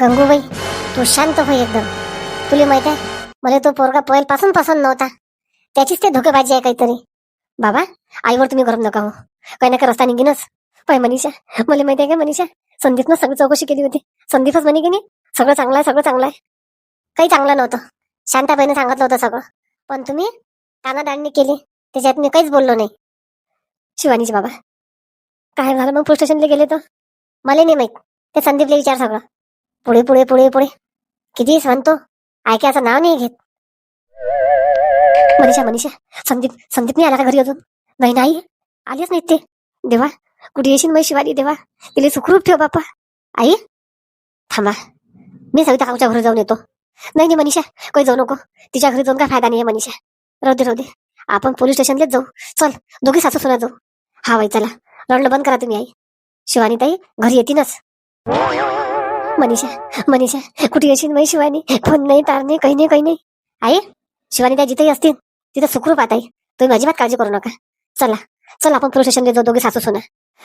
गंगूबाई तू शांत हो एकदम. तुला माहीत आहे मला तो पोरगा पहिल्यापासून पसंत नव्हता. त्याचीच ते धोकेबाजी आहे काहीतरी. बाबा आईवर तुम्ही गरम नका हो. काही नका रस्ता निघीनच. पाय मनीषा मला माहिती आहे का मनीषा? संदीपनं सगळी चौकशी केली होती. संदीपच म्हणे की नाही सगळं चांगलं आहे सगळं चांगलं आहे. काही चांगलं नव्हतं. शांताबाईनं सांगितलं होतं सगळं. पण तुम्ही कानादांडणी केली त्याच्यात मी काहीच बोललो नाही. शिवानीचे बाबा काय झालं मग? पोलीस स्टेशनला गेले तर? मला नाही माहीत. ते संदीपला विचार सगळं. पुढे पुढे पुढे पुढे. किती म्हणतो ऐकायचं नाव नाही घेत. मनीषा मनीषा. संदीप संदीप नाही आला का घरी अजून? नाही नाही. आलेच नाहीत ते. देवा कुठे येशील मग शिवानी देवा तिला सुखरूप ठेव बापा. आई थांबा. मी सविता काकूच्या घरी जाऊन येतो. नाही नाही मनीषा. काही जाऊ नको. तिच्या घरी जाऊन काय फायदा नाही आहे मनीषा. राहू दे राहू दे. आपण पोलीस स्टेशनलाच जाऊ. चल दोघी सासू सुना जाऊ. हा बाई चला. रडणं बंद करा तुम्ही आई. शिवानी ताई घरी येतीनच मनीषा मनीषा कुठे येशील माही शिवानी? फोन नाही तार नाही काही नाही काही नाही. आई शिवानी त्या जिथेही असतील तिथं सुखरूप आता तुम्ही अजिबात काळजी करू नका. चला चल आपण पोलीस स्टेशनला जाऊ दोघे सासू सुना.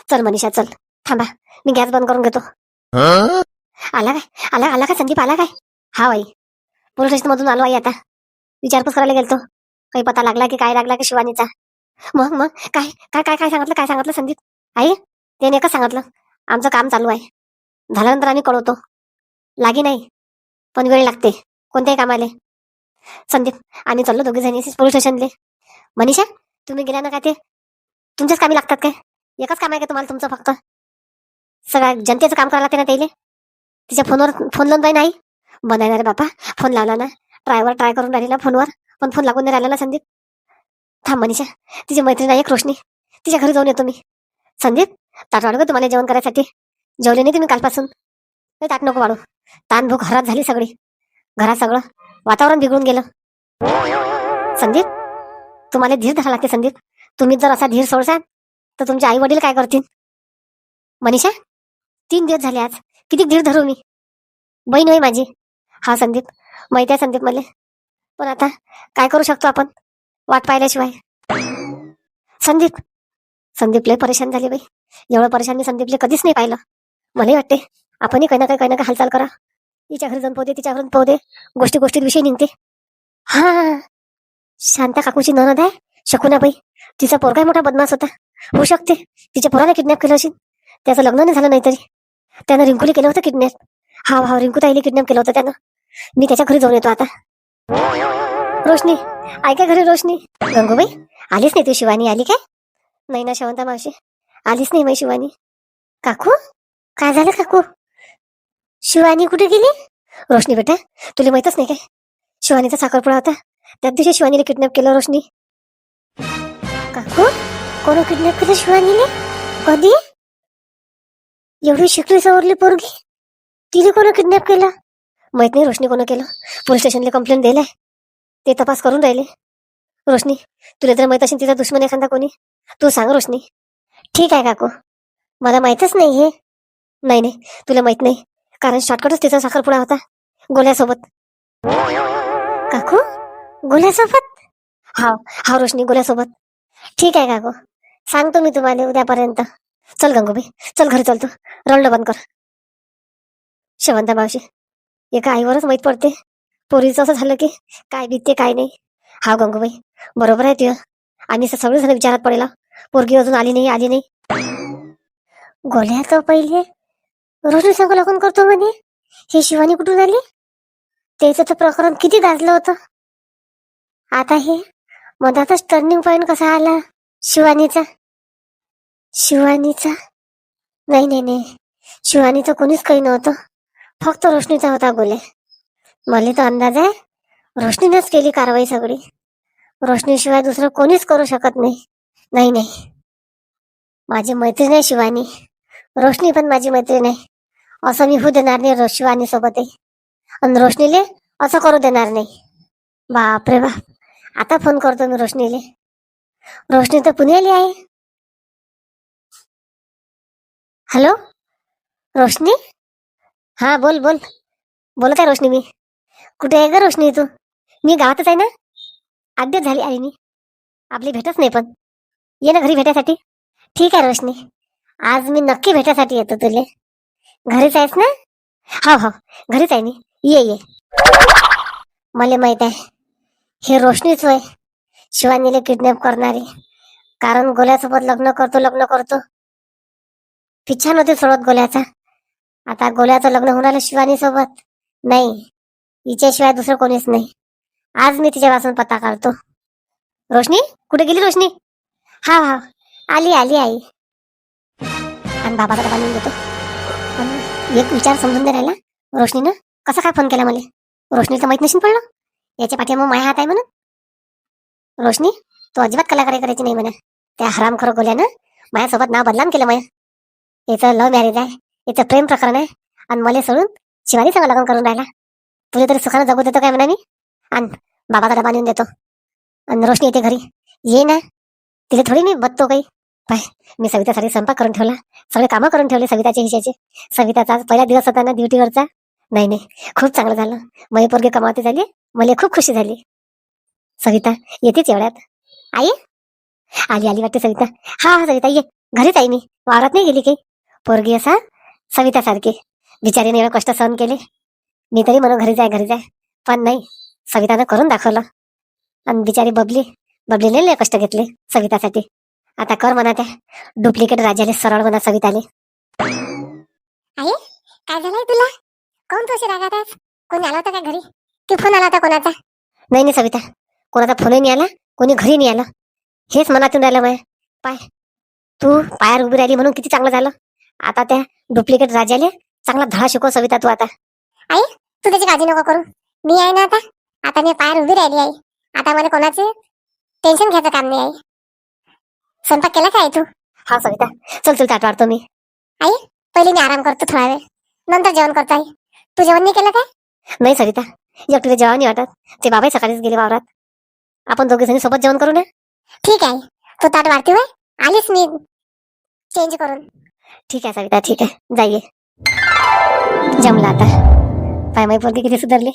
चल मनीषा चल. थांबा मी गॅस बंद करून घेतो. आला काय? आला आला काय संदीप? आला काय? हा आई पोलीस स्टेशन मधून आलो आई आता. विचारपूस करायला गेलतो. काही पता लागला की काय लागला की शिवानीचा. मग मग काय काय काय काय सांगितलं काय सांगितलं संदीप? आई त्याने एकच सांगितलं. आमचं काम चालू आहे. झाल्यानंतर आम्ही कळवतो. लागी नाही पण वेळ लागते कोणत्याही कामाले. संदीप आम्ही चाललो दोघे जणी पोलीस स्टेशनले मनीषा तुम्ही गेल्या ना का ते? तुमच्याच कामी लागतात काय? एकच काम आहे का तुम्हाला तुमचं फक्त? सगळ्या जनतेचं काम करावं लागते ना त्याला? तिच्या फोनवर फोन लावून बाई नाही. बनायला रे बापा फोन लावला ना. ट्रायवर ट्राय करून राहिली ना फोनवर पण फोन लागून नाही राहिला ना संदीप. थांब मनीषा तिची मैत्रीण आहे एक रोशनी. तिच्या घरी जाऊन येतो मी. संदीप ताट का तुम्हाला जेवण करायसाठी. जेवले नाही तुम्ही कालपासून. नाही ताट नको वाढू. ताण भूक घरात झाली सगळी. घरात सगळं वातावरण बिघडून गेलं. संदीप तुम्हाला धीर धरा लागते संदीप. तुम्ही जर असा धीर सोडसाल तर तुमचे आई वडील काय करतील? मनीषा तीन दिवस झाले आज. किती धीर धरू मी? बहीण होई माझी. हा संदीप माहिती आहे संदीप मला. पण आता काय करू शकतो आपण? वाट पाहिल्याशिवाय. संदीप संदीप लय परेशान झाले बाई. एवढं परेशान मी संदीपले कधीच नाही पाहिलं. मलाही वाटते. आपणही काही ना काही काही ना काही हालचाल करा. तिच्या घरी जाऊन पोहते तिच्या घरून पोहते. गोष्टी गोष्टीत विषय निघते. हा. शांता काकूची ननद आहे शकुनाबाई. तिचा पोरगाही मोठा बदमाश होता. होऊ शकते. तिच्या पोराला किडनॅप केलं असेल. त्याचं लग्न नाही झालं नाहीतरी त्यानं रिंकूला केलं होतं किडनॅप हा हा रिंकू ताईला किडनॅप केलं होतं त्यानं. मी त्याच्या घरी जाऊन येतो आता. रोशनी ऐका घरी रोशनी. गंगूबाई आलीच नाही तू शिवानी? आली काय? नाही ना शवंता मावशी. आलीच नाही माई शिवानी. काकू? काय झालं काकू? शिवानी कुठे गेली? रोशनी बेटा तुला माहितच नाही काय? शिवानीचा साखरपुडा होता. त्याच दिवशी शिवानीने किडनॅप केलं रोशनी. काकू कोण किडनॅप केलं शिवानीने कधी? एवढी शिकली सवरली पोरगी. तिने कोण किडनॅप केलं? माहीत नाही रोशनी कोण केलं. पोलीस स्टेशनला कंप्लेंट दिलाय ते तपास करून राहिले. रोशनी तुला जर माहीत असेल तिचा दुश्मन एखादा कोणी. तू सांग रोशनी. ठीक आहे काकू. मला माहितच नाही हे. नाही नाही. तुला माहीत नाही. कारण शॉर्टकटच तिचा साखरपुडा होता. गोल्यासोबत. काकू? गोल्यासोबत? हा हा रोशनी गोल्यासोबत. ठीक आहे काकू. सांगतो मी तुम्हाला उद्यापर्यंत. चल गंगूबाई. चल घरी चलतो रडणं बंद कर. शेवंता मावशी. एका आईवरच माहीत पडते. पोरीचं असं झालं की काय बीतते काय नाही. हा गंगूबाई. बरोबर आहे तुझं. आम्ही सगळेजण विचारात पडेला पोरगी अजून आली नाही आली नाही. गोल्या तो पहिले रोशनी संग लग्न करतो म्हणे. ही शिवानी कुठून आली? त्याचं तर प्रकरण किती गाजलं होतं. आता हे मधातच टर्निंग पॉईंट कसा आला? शिवानीचा? शिवानीचा? नाही नाही नाही. शिवानीचं कोणीच काही नव्हतं. फक्त रोशनीचा होता गोले. मला तर अंदाज आहे रोशनीनेच केली कारवाई सगळी. रोशनीशिवाय दुसरं कोणीच करू शकत नाही. नाही नाही. माझी मैत्रीण आहे शिवानी. रोशनी पण माझी मैत्रीण आहे. असं मी होऊ देणार नाही रो शिवानी आहे आणि रोशनीले असं करू देणार नाही. बापरे बाप. आता फोन करतो मी रोशनीले. रोशनी तर पुण्याली आहे. हॅलो? रोशनी? हा बोल बोल. बोलत आहे रोशनी मी. कुठे आहे का रोशनी तू? मी गावातच आहे ना? अद्याप झाली आहे मी. आपली भेटच नाही पण. ये ना घरी भेटायसाठी. ठीक आहे रोशनी. आज मी नक्की भेटायसाठी येतो तुले. घरीच आहेस ना? हो हो. घरीच आहे मी. ये ये. मला माहीत आहे. हे रोशनीच होय. शिवानीला किडनॅप करणारी. कारण गोल्यासोबत लग्न करतो लग्न करतो. पिछा नव्हती सोडत गोल्याचा. आता गोल्याचं लग्न होणार शिवानी सोबत नाही. हिच्याशिवाय दुसरं कोणीच नाही. आज मी तिच्यापासून पत्ता काढतो. रोशनी? कुठे गेली रोशनी? हा हा. आली आली आई. आणि बाबाला बांधून देतो. एक विचार समजून दे राहिला. रोशनीनं कसा काय फोन केला मला? रोशनीचं माहीत नशीन पडलं. याच्या पाठी मग माया हात आहे म्हणून. रोशनी तू अजिबात कलाकारी करायची नाही म्हणा. त्या हराम खरं गोल्यानं माझ्यासोबत नाव बदलाम केलं माया. याचं लव्ह मॅरेज आहे याचं प्रेम प्रकरण आहे. आणि मला सोडून शिवानी सांगा लग्न करून राहिला. तुला तरी सुखानं जगू देतो काय म्हणा मी? आणि बाबाचा डबा नेऊन देतो. आणि रोशनी येते घरी. ये ना तिथे थोडी मी बघतो काही. पाय मी सवितासाठी स्वयंपाक करून ठेवला. सगळे कामं करून ठेवले सविताचे हिशाचे सविताचा आज पहिला दिवस होता ना ड्युटीवरचा? नाही नाही. खूप चांगलं झालं. मला पोरगी कमावती झाली. मला खूप खुशी झाली. सविता येतेच एवढ्यात. आई? आली आली वाटते सविता. हा हा सविता ये. घरीच आहे मी. वावरात नाही गेली काही? पोरगी असा? सविता सारखी. बिचारीने एवढं कष्ट सहन केले. मी तरी म्हणून घरी जाय घरी जाय. पण नाही. सवितानं करून दाखवलं. आणि बिचारी बबली. बबलीने लय कष्ट घेतले सवितासाठी. आता कर म्हणा त्या डुप्लिकेट राजाले सरळ म्हणा सविताले. आई काय झालंय तुला? कोण तू अशी रागात आहेस कोणी आला होता का घरी? की फोन आला होता कोणाचा? नाही नाही सविता. कोणाचा फोनही नाही आला कोणी घरी नाही आलं. हेच मनातून राहिलं माय पाय. तू पायावर उभी राहिली म्हणून किती चांगलं झालं. आता त्या डुप्लिकेट राजाले चांगला धडा शिकव सविता तू आता. आई तू त्याची काळजी नको करू. मी आहे ना आता. आता मी पायावर उभी राहिली आहे आता मला कोणाचे टेन्शन घ्यायचं काम नाही आहे स्वयंपाक केला काय तू? हा सविता चल चल ताट वाढतो मी. आई पहिले मी आराम करतो थोडा वेळ. नंतर जेवण करतो आई. तू जेवण नाही केलं काय? नाही सविता एकटीला जेवण नाही वाटत. ते बाबाही सकाळीच गेले वावरात. आपण दोघे जणी सोबत जेवण करू ना? ठीक आहे तू ताट वाढते होय? आलीच मी. चेंज करून. ठीक आहे सविता ठीक आहे. जाईये. जमलं आता. पाय माई पोरगी किती सुधारली.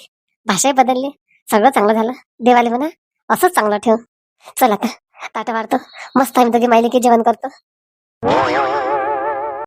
भाषाही बदलली. सगळं चांगलं झालं. देवाले म्हणा असंच चांगलं ठेव. चल आता. ताट वाढतं. मस्त आम्ही दोघी मायले की जेवण करतो.